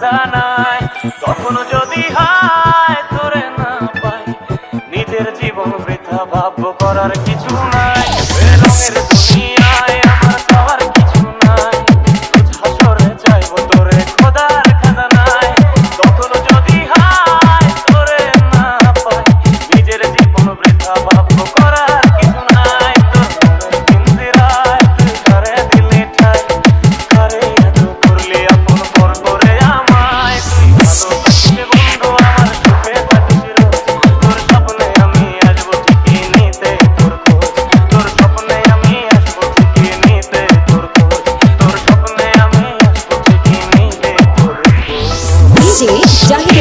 মজা নাই তখন যদি হায় তোরে না পাই নিজের জীবন বৃথা ভাব করার কিছু নাই। রঙের তুমি শেষে জাহির